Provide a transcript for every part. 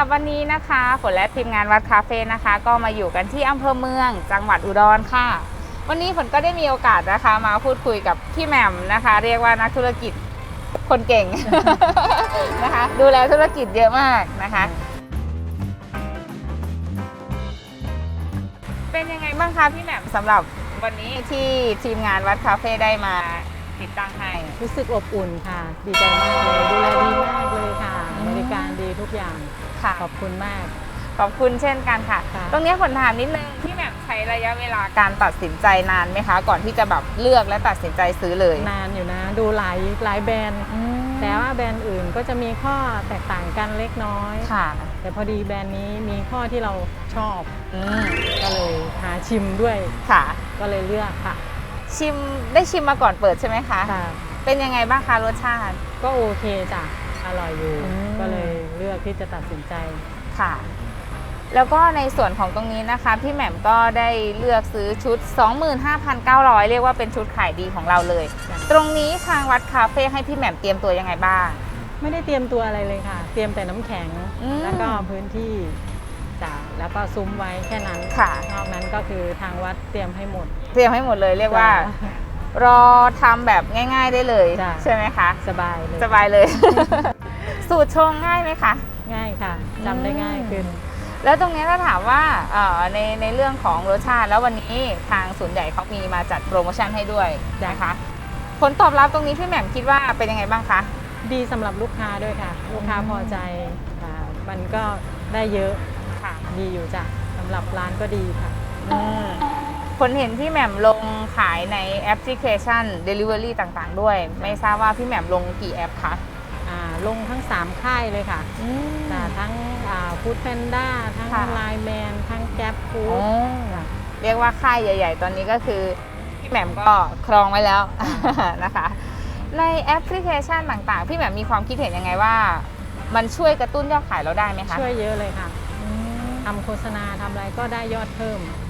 รับวันนี้นะคะฝนและทีมงานวัดคาเฟ่นะคะ ก็มาอยู่กันที่อำเภอเมือง จังหวัดอุดรค่ะ วันนี้ฝนก็ได้มีโอกาสนะคะ มาพูดคุยกับพี่แหม่มนะคะ เรียกว่านักธุรกิจคนเก่ง นะคะ ดูแลธุรกิจเยอะมากนะคะ เป็นยังไงบ้างคะพี่แหม่มสำหรับวันนี้ที่ทีมงานวัดคาเฟ่ได้มา ติดตั้งให้ รู้สึกอบอุ่นค่ะ ดีใจมากเลย ดูแลดีมากเลยค่ะอืมบริการดีทุกอย่าง ค่ะ ขอบคุณมาก ขอบคุณเช่นกันค่ะ ค่ะ ตรงนี้ผลถามนิดนึงพี่แหม่มใช้ระยะเวลาการตัดสินใจนานไหมคะ ก่อนที่จะแบบเลือกและตัดสินใจซื้อเลยนานอยู่นะ ดูหลายหลายแบรนด์แต่ว่าแบรนด์อื่นก็จะมีข้อแตกต่างกันเล็กน้อย ค่ะแต่พอดีแบรนด์นี้มีข้อที่เราชอบ อืมก็เลยหาชิมด้วย ค่ะ ก็เลยเลือกค่ะ ชิมได้ชิมมาก่อนเปิดใช่ไหมคะ ค่ะ เป็นยังไงบ้างคะรสชาติ ก็โอเคจ้ะ อร่อยอยู่ อืม ก็เลยเลือกที่จะตัดสินใจ ค่ะ แล้วก็ในส่วนของตรงนี้นะคะ พี่แหม่มก็ได้เลือกซื้อชุด 25,900 เรียกว่าเป็นชุดขายดีของเราเลย จ้ะ ตรงนี้ทางวัดคาเฟ่ให้พี่แหม่มเตรียมตัวยังไงบ้าง ไม่ได้เตรียมตัวอะไรเลยค่ะ เตรียมแต่น้ำแข็ง อืม แล้วก็พื้นที่จ้ะแล้วก็ซุ้มไว้แค่นั้น ค่ะ นอกนั้นก็คือทางวัดเตรียมให้หมด เตรียมให้หมดเลยเรียกว่าจ้ะรอทำแบบง่าย ๆได้เลย จ้ะ ใช่ไหมคะ สบายเลย สบายเลย สูตรชงง่ายไหมคะ ง่ายค่ะจำได้ง่ายขึ้น แล้วตรงนี้ถ้าถามว่าเอ่อในในเรื่องของรสชาติ แล้ววันนี้ทางศูนย์ใหญ่เขามีมาจัดโปรโมชั่นให้ด้วยนะคะ ผลตอบรับตรงนี้พี่แหม่มคิดว่าเป็นยังไงบ้างคะ ดีสำหรับลูกค้าด้วยค่ะ ลูกค้าอืมพอใจค่ะมันก็ได้เยอะค่ะ ดีอยู่จ้ะสำหรับร้านก็ดีค่ะ ผลเห็นพี่แหม่มลงขายในแอปพลิเคชัน Delivery ต่างๆ ด้วย ไม่ทราบว่าพี่แหม่มลงกี่แอปคะอ่าลงทั้ง 3 ค่ายเลยค่ะจ้ะทั้งฟู้ดแพนด้าทั้งค่ะ ไลน์แมนทั้งแก๊ปฟู้โอ้ดเรียกว่าค่ายใหญ่ ๆ ตอนนี้ก็คือพี่แหม่มก็ครองไว้แล้ว นะคะ ในแอปพลิเคชันต่างๆ พี่แหม่มมีความคิดเห็นยังไงว่า มันช่วยกระตุ้นยอดขายเราได้ไหมคะช่วยเยอะเลยค่ะอืม ทำโฆษณาทำอะไรก็ได้ยอดเพิ่มอืม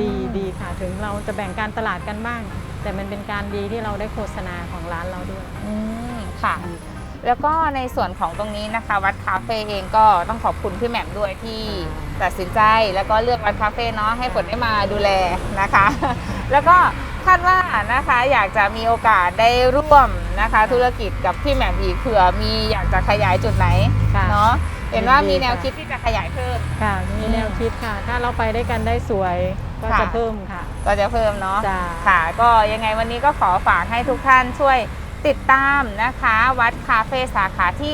ดีดีค่ะถึงเราจะแบ่งการตลาดกันบ้าง แต่มันเป็นการดีที่เราได้โฆษณาของร้านเราด้วยอืมค่ะ แล้วก็ในส่วนของตรงนี้นะคะ วัดคาเฟ่เองก็ต้องขอบคุณพี่แหม่มด้วยที่ตัดสินใจแล้วก็เลือกวัดคาเฟ่เนาะให้ฝนได้มาดูแลนะคะ แล้วก็คาดว่านะคะอยากจะมีโอกาสได้ร่วมนะคะ ธุรกิจกับพี่แหม่มอีกเผื่อมีอยากจะขยายจุดไหนค่ะเนาะเห็นว่ายินดีมีแนวค่ะคิดที่จะขยายเพิ่มค่ะ มีแนวคิดค่ะ ถ้าเราไปได้กันได้สวย ก็ค่ะจะเพิ่มค่ะ ก็จะเพิ่มเนาะจ้าค่ะ ก็ยังไงวันนี้ก็ขอฝากให้ทุกท่านช่วยติดตามนะคะ วัดคาเฟ่สาขาที่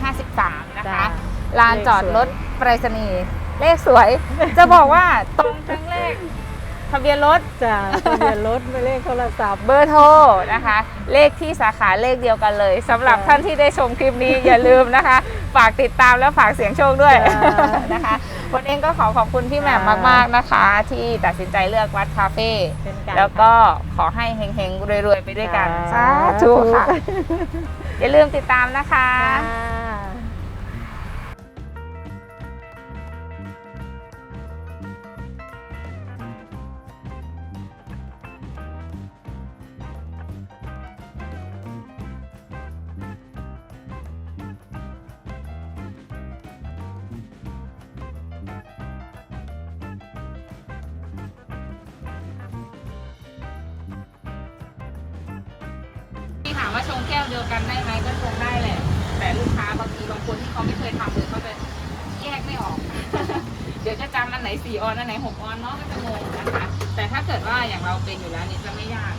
1753 นะคะจ้าลานจอดรถไปรษณีย์เลขสวย จะบอกว่าตรงทั้งเลข ทะเบียนรถ จ้าทะเบียนรถไม่เลขโทรศัพท์ เบอร์โทรนะคะ เลขที่สาขาเลขเดียวกันเลยสำหรับจ้ะท่านที่ได้ชมคลิปนี้ อย่าลืมนะคะ ฝากติดตามและฝากเสียงโชคด้วยจ้ะ นะคะวันเองก็ขอขอบคุณพี่แหม่มจ้ะมาก ๆนะคะ ที่ตัดสินใจเลือกวัดคาเฟ่เป็นการแล้วก็ขอให้เฮงๆรวยๆไปด้วยกันสาสาธุธุค่ะ อย่าลืมติดตามนะคะ ค่ะ เดียวกันได้ไหมก็ชงได้แหละ แต่ลูกค้าบางทีบางคนที่เขาไม่เคยทำเลยเขาจะแยกไม่ออก เดี๋ยวจะจำอันไหนสี่ออนอันไหนหกออนเนาะก็จะงงนะคะ แต่ถ้าเกิดว่าอย่างเราเป็นอยู่แล้วเนี่ยจะไม่ยาก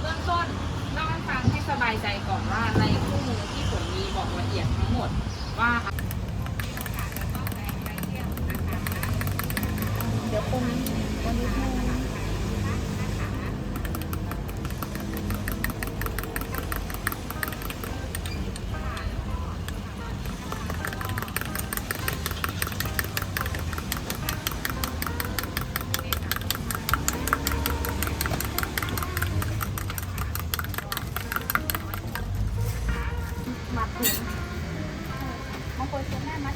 เบื้องต้นเล่าให้ฟังให้สบายใจก่อนว่าในคู่มือที่ผมมีบอกละเอียดทั้งหมดว่าเดี๋ยวปุ่มวันนี้ให้ มังบางคนจะแม่มัด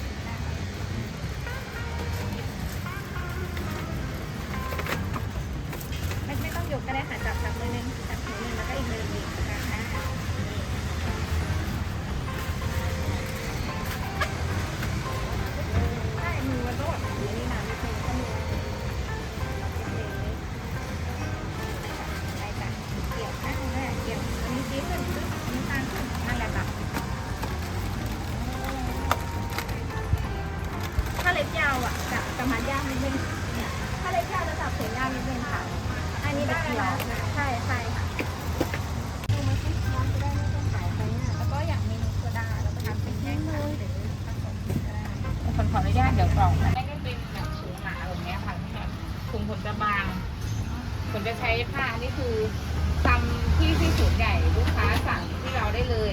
เราใช่ใช่ค่ะดูมาสิน้องจะได้ไม่ต้องขายไปเนี่ยแล้วก็อยางเมนูโซดาเราก็ทำเป็นแยกขายหรือผสมก็ได้คนขออนุญาตเดี๋ยวกรอกนะไม่ได้เป็นแบบถุงหนาแบบนี้ค่ะถุงผลจะบางผลจะใช้ผ้านี่คือทำที่ที่ศูนย์ใหญ่ลูกค้าสั่งที่เราได้เลย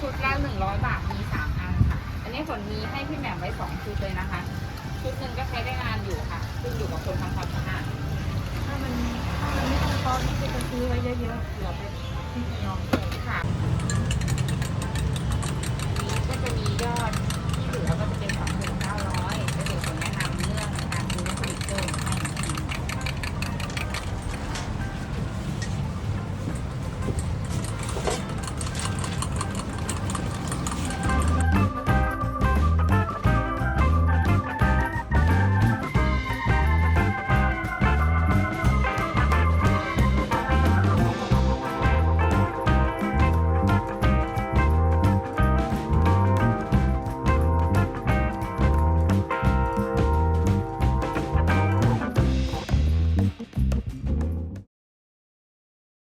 ชุดละหนึ่งร้อยบาทมีสามอันค่ะ อันนี้ผลมีให้พี่แหม่มไว้สองชุดเลยนะคะ ชุดหนึ่งก็ใช้ได้นานอยู่ค่ะ ขึ้นอยู่กับคนทำความสะอาด มันถ้ามันไม่ต้องพอที่จะซื้อไว้เยอะๆเผื่อไปที่น้องค่ะนี้ก็จะมียอด